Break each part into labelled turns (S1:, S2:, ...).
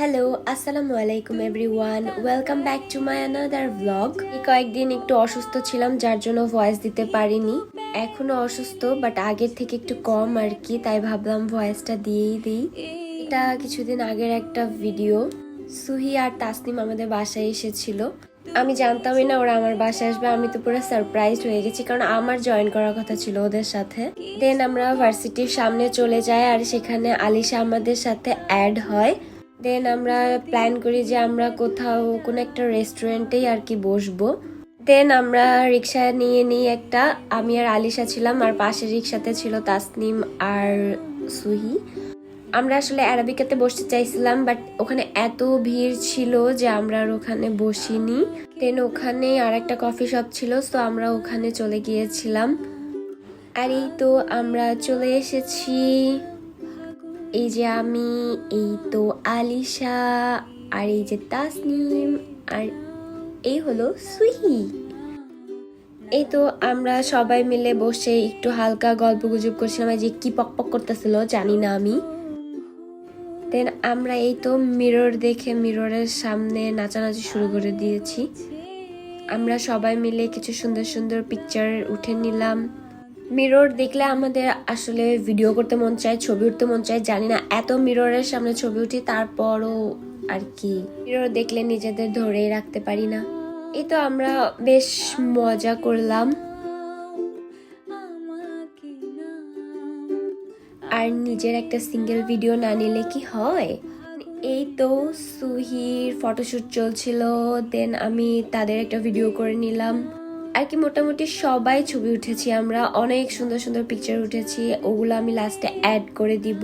S1: Hello আসসালামু আলাইকুম everyone welcome back to my another blog কয়েকদিন একটু অসুস্থ ছিলাম, যার জন্য ভয়েস দিতে পারিনি। এখনও অসুস্থ বাট আগের থেকে একটু কম আর কি, তাই ভাবলাম ভয়েসটা দিয়েই দিই। এটা কিছুদিন আগের একটা ভিডিও সুহি আর তাসনিম আমাদের বাসায় এসেছিল। আমি জানতামই না ওরা আমার বাসায় আসবে, আমি তো পুরো সারপ্রাইজ হয়ে গেছি, কারণ আমার জয়েন করার কথা ছিল ওদের সাথে। দেন আমরা ভার্সিটির সামনে চলে যাই আর সেখানে আলিশা আমাদের সাথে অ্যাড হয়। দেন আমরা প্ল্যান করি যে আমরা কোথাও কোনো একটা রেস্টুরেন্টেই আর কি বসবো। দেন আমরা রিক্সা নিয়ে নিই একটা, আমি আর আলিশা ছিলাম, আর পাশের রিক্সাতে ছিল তাসনিম আর সুহি। আমরা আসলে অ্যারাবিকাতে বসতে চাইছিলাম বাট ওখানে এত ভিড় ছিল যে আমরা আর ওখানে বসিনি। দেন ওখানে আর একটা কফি শপ ছিল তো আমরা ওখানে চলে গিয়েছিলাম। আর এই তো আমরা চলে এসেছি এই যে আমি, এই তো আলিশা, আর এই যে তাসনিম, আর এই হলো সুহি এই তো আমরা সবাই মিলে বসে একটু হালকা গল্প গুজব করছিলাম যে কি পক পক করতেছিল জানি না আমি। দেন আমরা এই তো মিরর দেখে মিররের সামনে নাচানাচি শুরু করে দিয়েছি। আমরা সবাই মিলে কিছু সুন্দর সুন্দর পিকচার উঠে নিলাম। মিরর দেখলে আমাদের আসলে ভিডিও করতে মন চায়, ছবি উঠতে মন চায়, জানি না, এত মিররের সামনে ছবি উঠি, তারপরও আর কি। মিরর দেখলে নিজেদের ধরেই রাখতে পারি না। এই তো আমরা বেশ মজা করলাম। আর নিজের একটা সিঙ্গেল ভিডিও না নিলে কি হয়? এই তো সুহির ফটোশ্যুট চলছিল দেন আমি তাদের একটা ভিডিও করে নিলাম। আর কি, মোটামুটি সবাই ছবি উঠেছি আমরা। অনেক সুন্দর সুন্দর পিকচার উঠেছি। ওগুলো আমি লাস্টে অ্যাড করে দিব।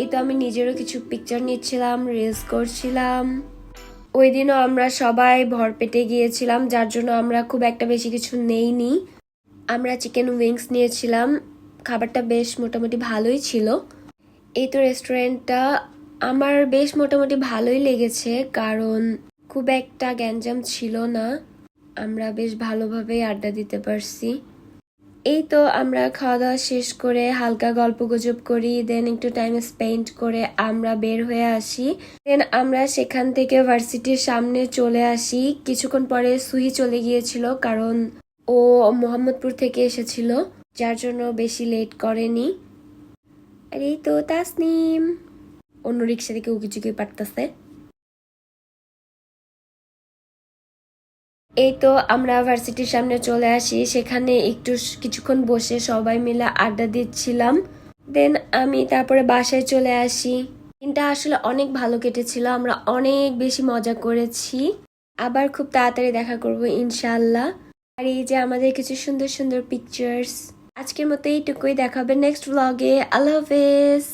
S1: এই তো আমি নিজেরও কিছু পিকচার নিচ্ছিলাম রিলস করছিলাম। ওই দিনও আমরা সবাই ভরপেটে গিয়েছিলাম, যার জন্য আমরা খুব একটা বেশি কিছু নেইনি। আমরা চিকেন উইংস নিয়েছিলাম। খাবারটা বেশ মোটামুটি ভালোই ছিল। এই তো রেস্টুরেন্টটা আমার বেশ মোটামুটি ভালোই লেগেছে, কারণ খুব একটা গ্যাঞ্জাম ছিল না। আমরা বেশ ভালোভাবেই আড্ডা দিতে পারছি। এই তো আমরা খাওয়া দাওয়া শেষ করে হালকা গল্প গুজব করি দেন একটু টাইম স্পেন্ড করে আমরা বের হয়ে আসি। দেন আমরা সেখান থেকে ভার্সিটির সামনে চলে আসি। কিছুক্ষণ পরে সুহি চলে গিয়েছিল, কারণ ও মোহাম্মদপুর থেকে এসেছিল, যার জন্য বেশি লেট করেনি। আর এই তো তাসনিম। অন্য রিক্সা থেকে উকি চুকি পারতেছে এই তো আমরা ভার্সিটির সামনে চলে আসি। সেখানে একটু কিছুক্ষণ বসে সবাই মিলে আড্ডা দিচ্ছিলাম। দেন আমি তারপরে বাসায় চলে আসি। দিনটা আসলে অনেক ভালো কেটেছিল, আমরা অনেক বেশি মজা করেছি। আবার খুব তাড়াতাড়ি দেখা করব ইনশাল্লাহ আর এই যে আমাদের কিছু সুন্দর সুন্দর পিকচার্স আজকের মতো এইটুকুই দেখাবে নেক্সট ব্লগে আল্লাহ হাফেজ।